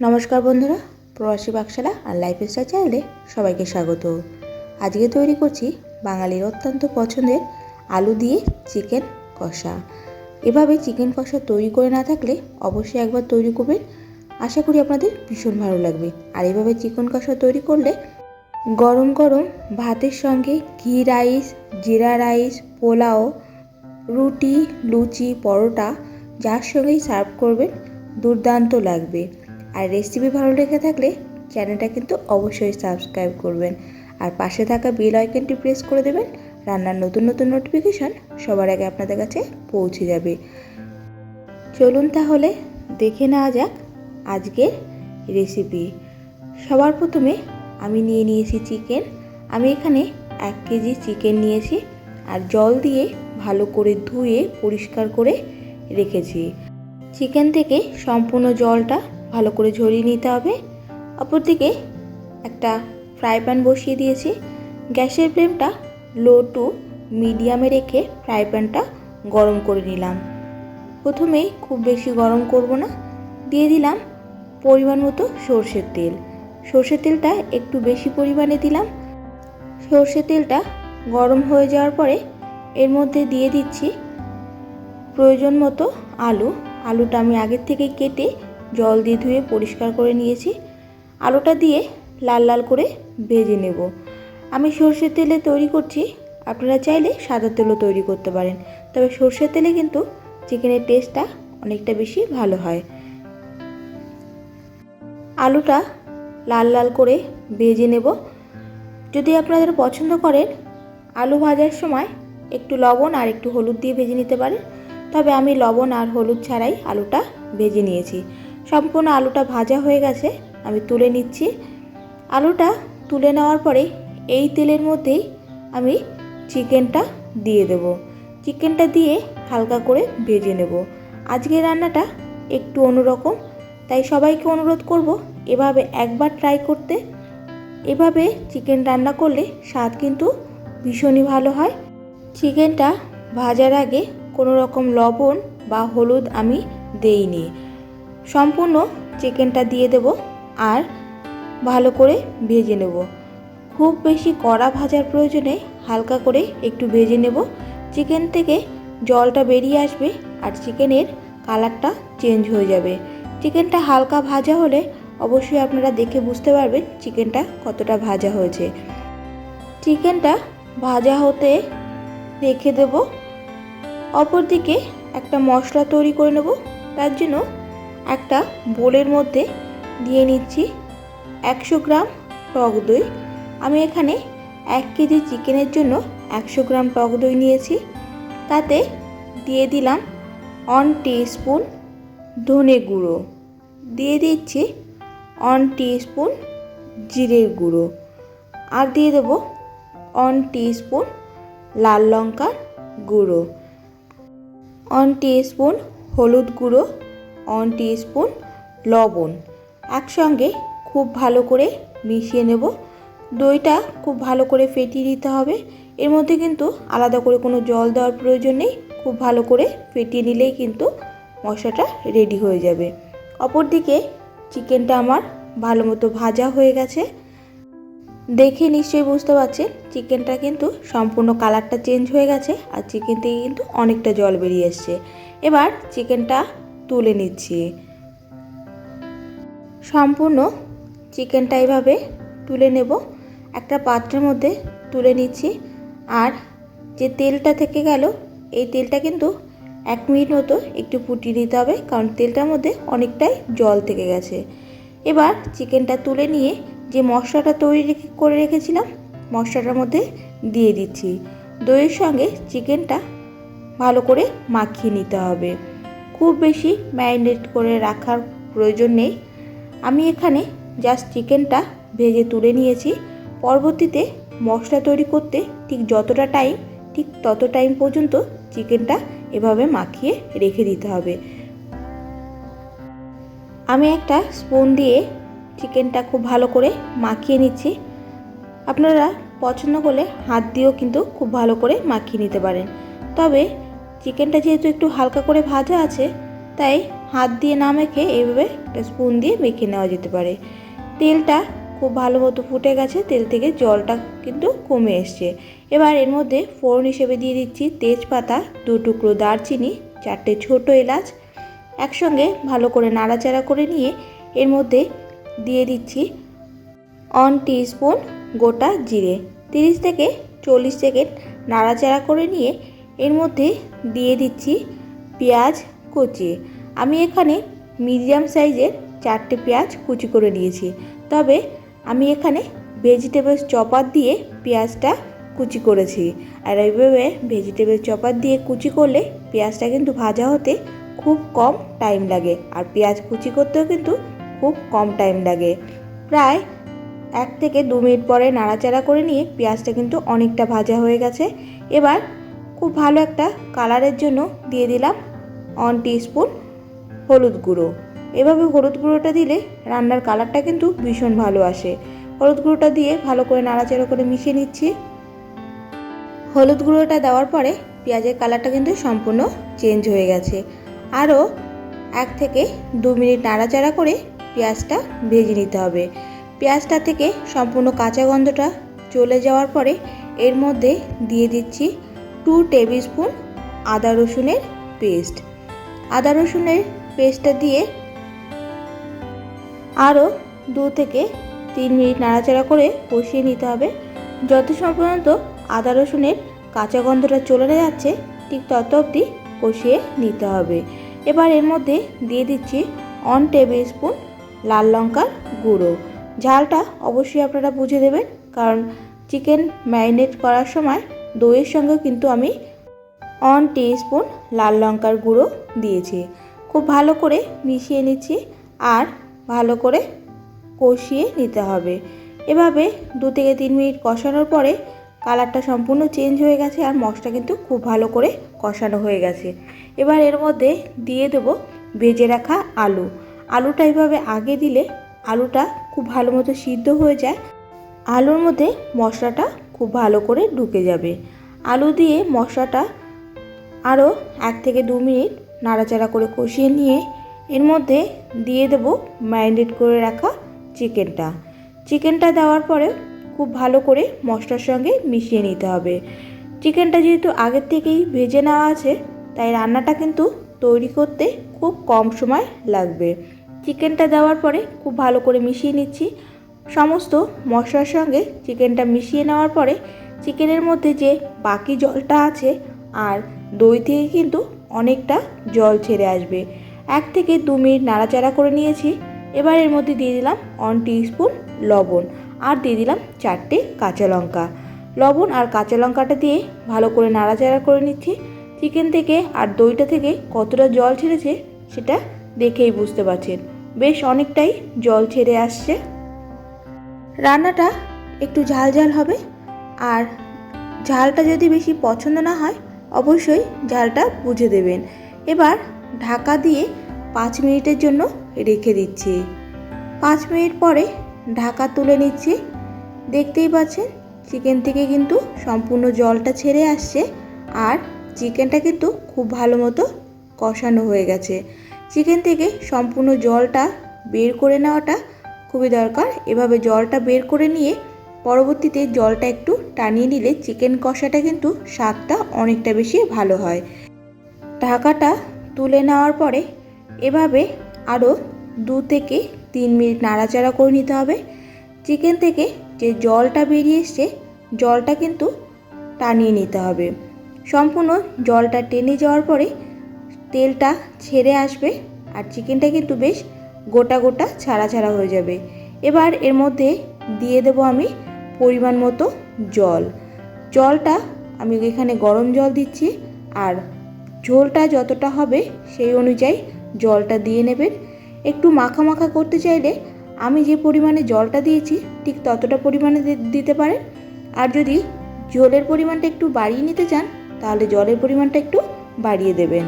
নমস্কার বন্ধুরা, প্রবাসী পাকশালা আর লাইফ স্টাইল চ্যানেলে সবাইকে স্বাগত। আজকে তৈরি করছি বাঙালির অত্যন্ত পছন্দের আলু দিয়ে চিকেন কষা। এভাবে চিকেন কষা তৈরি করে না থাকলে অবশ্যই একবার তৈরি করবেন। আশা করি আপনাদের ভীষণ ভালো লাগবে। আর এভাবে চিকেন কষা তৈরি করলে গরম গরম ভাতের সঙ্গে ঘি রাইস, জিরা রাইস, পোলাও, রুটি, লুচি, পরোটা যার সঙ্গেই সার্ভ করবেন, দুর্দান্ত লাগবে। আর রেসিপি ভালো লেগে থাকলে চ্যানেলটা কিন্তু অবশ্যই সাবস্ক্রাইব করবেন। আর পাশে থাকা বেল আইকনটি প্রেস করে দেবেন, রান্নার নতুন নতুন নোটিফিকেশন সবার আগে আপনাদের কাছে পৌঁছে যাবে। চলুন তাহলে দেখে নেওয়া যাক আজকের রেসিপি। সবার প্রথমে আমি নিয়ে নিয়েছি চিকেন। আমি এখানে এক কেজি চিকেন নিয়েছি আর জল দিয়ে ভালো করে ধুয়ে পরিষ্কার করে রেখেছি। চিকেন থেকে সম্পূর্ণ জলটা ভালো করে ঝরিয়ে নিতে হবে। অপরদিকে একটা ফ্রাই প্যান বসিয়ে দিয়েছি। গ্যাসের ফ্লেমটা লো টু মিডিয়ামে রেখে ফ্রাই প্যানটা গরম করে নিলাম। প্রথমেই খুব বেশি গরম করব না। দিয়ে দিলাম পরিমাণ মতো সর্ষের তেল। সর্ষের তেলটা একটু বেশি পরিমাণে দিলাম। সর্ষের তেলটা গরম হয়ে যাওয়ার পরে এর মধ্যে দিয়ে দিচ্ছি প্রয়োজন মতো আলু। আলুটা আমি আগের থেকে কেটে জল দিয়ে ধুয়ে পরিষ্কার করে নিয়েছি। আলুটা দিয়ে লাল লাল করে ভেজে নেব। আমি সর্ষের তেলে তৈরি করছি। আপনারা চাইলে সাদা তেলও তৈরি করতে পারেন। তবে সর্ষের তেলে কিন্তু চিকেনের টেস্টটা অনেকটা বেশি ভালো হয়। আলুটা লাল লাল করে ভেজে নেব। যদি আপনাদের পছন্দ করেন, আলু ভাজার সময় একটু লবণ আর একটু হলুদ দিয়ে ভেজে নিতে পারেন। তবে আমি লবণ আর হলুদ ছাড়াই আলুটা ভেজে নিয়েছি। সম্পূর্ণ আলুটা ভাজা হয়ে গেছে, আমি তুলে নিচ্ছি। আলুটা তুলে নেওয়ার পরে এই তেলের মধ্যেই আমি চিকেনটা দিয়ে দেব। চিকেনটা দিয়ে হালকা করে ভেজে নেব। আজকের রান্নাটা একটু অন্যরকম, তাই সবাইকে অনুরোধ করব এভাবে একবার ট্রাই করতে। এভাবে চিকেন রান্না করলে স্বাদ কিন্তু ভীষণই ভালো হয়। চিকেনটা ভাজার আগে কোনো রকম লবণ বা হলুদ আমি দেইনি। সম্পূর্ণ চিকেনটা দিয়ে দেব আর ভালো করে ভেজে নেব। খুব বেশি কড়া ভাজার প্রয়োজনে হালকা করে একটু ভেজে নেব। চিকেন থেকে জলটা বেরিয়ে আসবে আর চিকেনের কালারটা চেঞ্জ হয়ে যাবে। চিকেনটা হালকা ভাজা হলে অবশ্যই আপনারা দেখে বুঝতে পারবেন চিকেনটা কতটা ভাজা হয়েছে। চিকেনটা ভাজা হতে রেখে দেব। অপরদিকে একটা মশলা তৈরি করে নেব। তার জন্য একটা বোলের মধ্যে দিয়ে নিচ্ছি একশো গ্রাম টক দই। আমি এখানে এক কেজি চিকেনের জন্য একশো গ্রাম টক দই নিয়েছি। তাতে দিয়ে দিলাম অন স্পুন ধনে গুঁড়ো। দিয়ে দিচ্ছি অন স্পুন জিরের গুঁড়ো। আর দিয়ে দেব অন স্পুন লাল লঙ্কার গুঁড়ো। অন স্পুন হলুদ গুঁড়ো। অন স্পুন লবণ। একসঙ্গে খুব ভালো করে মিশিয়ে নেব। দইটা খুব ভালো করে ফেটিয়ে দিতে হবে। এর মধ্যে কিন্তু আলাদা করে কোনো জল দেওয়ার প্রয়োজন নেই। খুব ভালো করে ফেটিয়ে নিলেই কিন্তু মশলাটা রেডি হয়ে যাবে। অপরদিকে চিকেনটা আমার ভালো মতো ভাজা হয়ে গেছে। দেখে নিশ্চয়ই বুঝতে পারছেন, চিকেনটা কিন্তু সম্পূর্ণ কালারটা চেঞ্জ হয়ে গেছে আর চিকেন থেকে কিন্তু অনেকটা জল বেরিয়ে এসছে। এবার চিকেনটা তুলে নিচ্ছি। সম্পূর্ণ চিকেনটা এইভাবে তুলে নেব। একটা পাত্রের মধ্যে তুলে নিচ্ছি। আর যে তেলটা থেকে গেল, এই তেলটা কিন্তু এক মিনিট মতো একটু ফুটিয়ে নিতে হবে, কারণ তেলটার মধ্যে অনেকটাই জল থেকে গেছে। এবার চিকেনটা তুলে নিয়ে যে মশলাটা তৈরি করে রেখেছিলাম, মশলাটার মধ্যে দিয়ে দিচ্ছি। দইয়ের সঙ্গে চিকেনটা ভালো করে মাখিয়ে নিতে হবে। খুব বেশি ম্যারিনেট করে রাখার প্রয়োজন নেই। আমি এখানে জাস্ট চিকেনটা ভেজে তুলে নিয়েছি। পরবর্তীতে মশলা তৈরি করতে ঠিক যতটা টাইম ঠিক তত টাইম পর্যন্ত চিকেনটা এভাবে মাখিয়ে রেখে দিতে হবে। আমি একটা স্পুন দিয়ে চিকেনটা খুব ভালো করে মাখিয়ে নিচ্ছি। আপনারা পছন্দ করলে হাত দিয়েও কিন্তু খুব ভালো করে মাখিয়ে নিতে পারেন। তবে চিকেনটা যেহেতু একটু হালকা করে ভাজা আছে, তাই হাত দিয়ে না মেখে এইভাবে একটা স্পুন দিয়ে মেখে নেওয়া যেতে পারে। তেলটা খুব ভালো মতো ফুটে গেছে, তেল থেকে জলটা কিন্তু কমে এসছে। এবার এর মধ্যে ফোড়ন হিসেবে দিয়ে দিচ্ছি তেজপাতা, দু টুকরো দারচিনি, চারটে ছোট এলাচ। একসঙ্গে ভালো করে নাড়াচাড়া করে নিয়ে এর মধ্যে দিয়ে দিচ্ছি অন স্পুন গোটা জিরে। তিরিশ থেকে চল্লিশ সেকেন্ড নাড়াচাড়া করে নিয়ে এর মধ্যে দিয়ে দিচ্ছি পেঁয়াজ কুচি। আমি এখানে মিডিয়াম সাইজের চারটে পেঁয়াজ কুচি করে নিয়েছি। তবে আমি এখানে ভেজিটেবলস চপার দিয়ে পেঁয়াজটা কুচি করেছি। আর এইভাবে ভেজিটেবল চপার দিয়ে কুচি করলে পেঁয়াজটা কিন্তু ভাজা হতে খুব কম টাইম লাগে। আর পেঁয়াজ কুচি করতেও কিন্তু খুব কম টাইম লাগে। প্রায় এক থেকে দু মিনিট পরে নাড়াচাড়া করে নিয়ে পেঁয়াজটা কিন্তু অনেকটা ভাজা হয়ে গেছে। এবার খুব ভালো একটা কালারের জন্য দিয়ে দিলাম অন স্পুন হলুদ গুঁড়ো। এভাবে হলুদ গুঁড়োটা দিলে রান্নার কালারটা কিন্তু ভীষণ ভালো আসে। হলুদ গুঁড়োটা দিয়ে ভালো করে নাড়াচাড়া করে মিশিয়ে নিচ্ছি। হলুদ গুঁড়োটা দেওয়ার পরে পেঁয়াজের কালারটা কিন্তু সম্পূর্ণ চেঞ্জ হয়ে গেছে। আরও এক থেকে দু মিনিট নাড়াচাড়া করে পেঁয়াজটা ভেজে নিতে হবে। পেঁয়াজটা থেকে সম্পূর্ণ কাঁচা গন্ধটা চলে যাওয়ার পরে এর মধ্যে দিয়ে দিচ্ছি টু টেবিল স্পুন আদা রসুনের পেস্ট আদা রসুনের পেস্টটা দিয়ে আরও দু থেকে তিন মিনিট নাড়াচাড়া করে কষিয়ে নিতে হবে। যত সময় আদা রসুনের কাঁচা গন্ধটা চলে যাচ্ছে, ঠিক তত অবধি কষিয়ে নিতে হবে। এবার এর মধ্যে দিয়ে দিচ্ছি অন টেবিল স্পুন লাল লঙ্কার গুঁড়ো। ঝালটা অবশ্যই আপনারা বুঝে দেবেন, কারণ চিকেন ম্যারিনেট করার সময় দইয়ের সঙ্গেও কিন্তু আমি অন স্পুন লাল লঙ্কার গুঁড়ো দিয়েছি। খুব ভালো করে মিশিয়ে নিচ্ছি আর ভালো করে কষিয়ে নিতে হবে। এভাবে দু থেকে তিন মিনিট কষানোর পরে কালারটা সম্পূর্ণ চেঞ্জ হয়ে গেছে আর মশলা কিন্তু খুব ভালো করে কষানো হয়ে গেছে। এবার এর মধ্যে দিয়ে দেবো ভেজে রাখা আলু। আলুটা এইভাবে আগে দিলে আলুটা খুব ভালো মতো সিদ্ধ হয়ে যায়। আলুর মধ্যে মশলাটা খুব ভালো করে ঢুকে যাবে। আলু দিয়ে মশলাটা আরও এক থেকে দু মিনিট নাড়াচাড়া করে কষিয়ে নিয়ে এর মধ্যে দিয়ে দেবো ম্যারিনেট করে রাখা চিকেনটা। চিকেনটা দেওয়ার পরে খুব ভালো করে মশলার সঙ্গে মিশিয়ে নিতে হবে। চিকেনটা যেহেতু আগের থেকেই ভেজে নেওয়া আছে, তাই রান্নাটা কিন্তু তৈরি করতে খুব কম সময় লাগবে। চিকেনটা দেওয়ার পরে খুব ভালো করে মিশিয়ে নিচ্ছি। সমস্ত মশলার সঙ্গে চিকেনটা মিশিয়ে নেওয়ার পরে চিকেনের মধ্যে যে বাকি জলটা আছে আর দই থেকে কিন্তু অনেকটা জল ছেড়ে আসবে। এক থেকে দু মিনিট নাড়াচাড়া করে নিয়েছি। এবার এর মধ্যে দিয়ে দিলাম অন স্পুন লবণ আর দিয়ে দিলাম চারটে কাঁচা লঙ্কা। লবণ আর কাঁচা লঙ্কাটা দিয়ে ভালো করে নাড়াচাড়া করে নিচ্ছি। চিকেন থেকে আর দইটা থেকে কতটা জল ছেড়েছে সেটা দেখেই বুঝতে পারছেন। বেশ অনেকটাই জল ছেড়ে আসছে। রান্নাটা একটু ঝাল ঝাল হবে। আর ঝালটা যদি বেশি পছন্দ না হয়, অবশ্যই ঝালটা বুঝে দেবেন। এবার ঢাকা দিয়ে পাঁচ মিনিটের জন্য রেখে দিচ্ছি। পাঁচ মিনিট পরে ঢাকা তুলে নিচ্ছি। দেখতেই পাচ্ছেন, চিকেন থেকে কিন্তু সম্পূর্ণ জলটা ছেড়ে আসছে। আর চিকেনটা কিন্তু খুব ভালো মতো কষানো হয়ে গেছে। চিকেন থেকে সম্পূর্ণ জলটা বের করে নেওয়াটা খুবই দরকার। এভাবে জলটা বের করে নিয়ে পরবর্তীতে জলটা একটু টানিয়ে নিলে চিকেন কষাটা কিন্তু স্বাদটা অনেকটা বেশি ভালো হয়। ঢাকাটা তুলে নেওয়ার পরে এভাবে আরও দু থেকে তিন মিনিট নাড়াচাড়া করে নিতে হবে। চিকেন থেকে যে জলটা বেরিয়ে এসছে, জলটা কিন্তু টানিয়ে নিতে হবে। সম্পূর্ণ জলটা টেনে যাওয়ার পরে তেলটা ছেড়ে আসবে আর চিকেনটা কিন্তু বেশ গোটা গোটা ছাড়া ছাড়া হয়ে যাবে। এবার এর মধ্যে দিয়ে দেবো আমি পরিমাণ মতো জল। জলটা আমি এখানে গরম জল দিচ্ছি আর ঝোলটা যতটা হবে সেই অনুযায়ী জলটা দিয়ে নেবেন। একটু মাখা মাখা করতে চাইলে আমি যে পরিমাণে জলটা দিয়েছি ঠিক ততটা পরিমাণে দিতে পারেন। আর যদি জলের পরিমাণটা একটু বাড়িয়ে নিতে চান, তাহলে জলের পরিমাণটা একটু বাড়িয়ে দেবেন।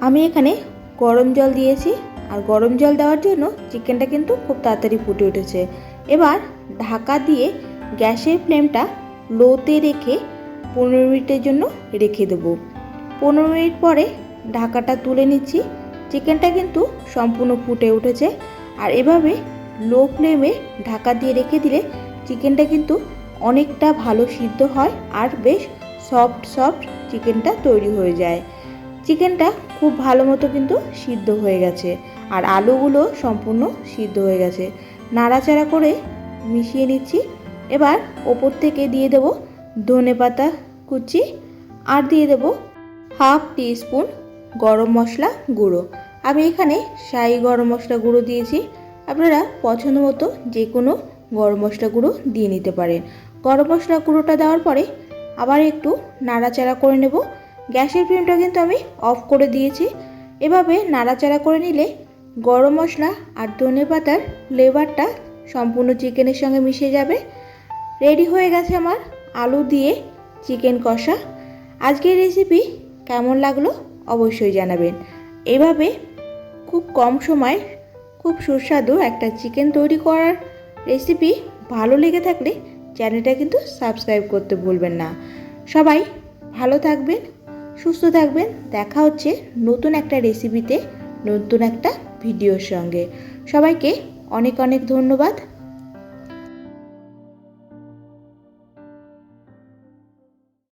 আমি এখানে গরম জল দিয়েছি। আর গরম জল দেওয়ার জন্য চিকেনটা কিন্তু খুব তাড়াতাড়ি ফুটে উঠেছে। এবার ঢাকা দিয়ে গ্যাসের ফ্লেমটা লোতে রেখে পনেরো মিনিটের জন্য রেখে দেবো। পনেরো মিনিট পরে ঢাকাটা তুলে নিচ্ছি। চিকেনটা কিন্তু সম্পূর্ণ ফুটে উঠেছে। আর এভাবে লো ফ্লেমে ঢাকা দিয়ে রেখে দিলে চিকেনটা কিন্তু অনেকটা ভালো সিদ্ধ হয় আর বেশ সফট সফট চিকেনটা তৈরি হয়ে যায়। চিকেনটা খুব ভালো মতো কিন্তু সিদ্ধ হয়ে গেছে। আর আলুগুলো সম্পূর্ণ সিদ্ধ হয়ে গেছে। নাড়াচাড়া করে মিশিয়ে নিচ্ছি। এবার ওপর থেকে দিয়ে দেব ধনে পাতা কুচি আর দিয়ে দেব হাফ টিস্পুন গরম মশলা গুঁড়ো। আমি এখানে শাহি গরম মশলা গুঁড়ো দিয়েছি। আপনারা পছন্দ মতো যে কোনো গরম মশলা গুঁড়ো দিয়ে নিতে পারেন। গরম মশলা গুঁড়োটা দেওয়ার পরে আবার একটু নাড়াচাড়া করে নেব। গ্যাসের ফ্লেমটা কিন্তু আমি অফ করে দিয়েছি। এভাবে নাড়াচাড়া করে নিলে গরম মশলা আর ধনে পাতার ফ্লেভারটা সম্পূর্ণ চিকেনের সঙ্গে মিশে যাবে। রেডি হয়ে গেছে আমার আলু দিয়ে চিকেন কষা। আজকের রেসিপি কেমন লাগল অবশ্যই জানাবেন। এভাবে খুব কম সময় খুব সুস্বাদু একটা চিকেন তৈরি করার রেসিপি ভালো লেগে থাকলে চ্যানেলটা কিন্তু সাবস্ক্রাইব করতে ভুলবেন না। সবাই ভালো থাকবেন, সুস্থ থাকবেন। দেখা হচ্ছে নতুন একটা রেসিপিতে নতুন একটা ভিডিওর সঙ্গে। সবাইকে অনেক অনেক ধন্যবাদ।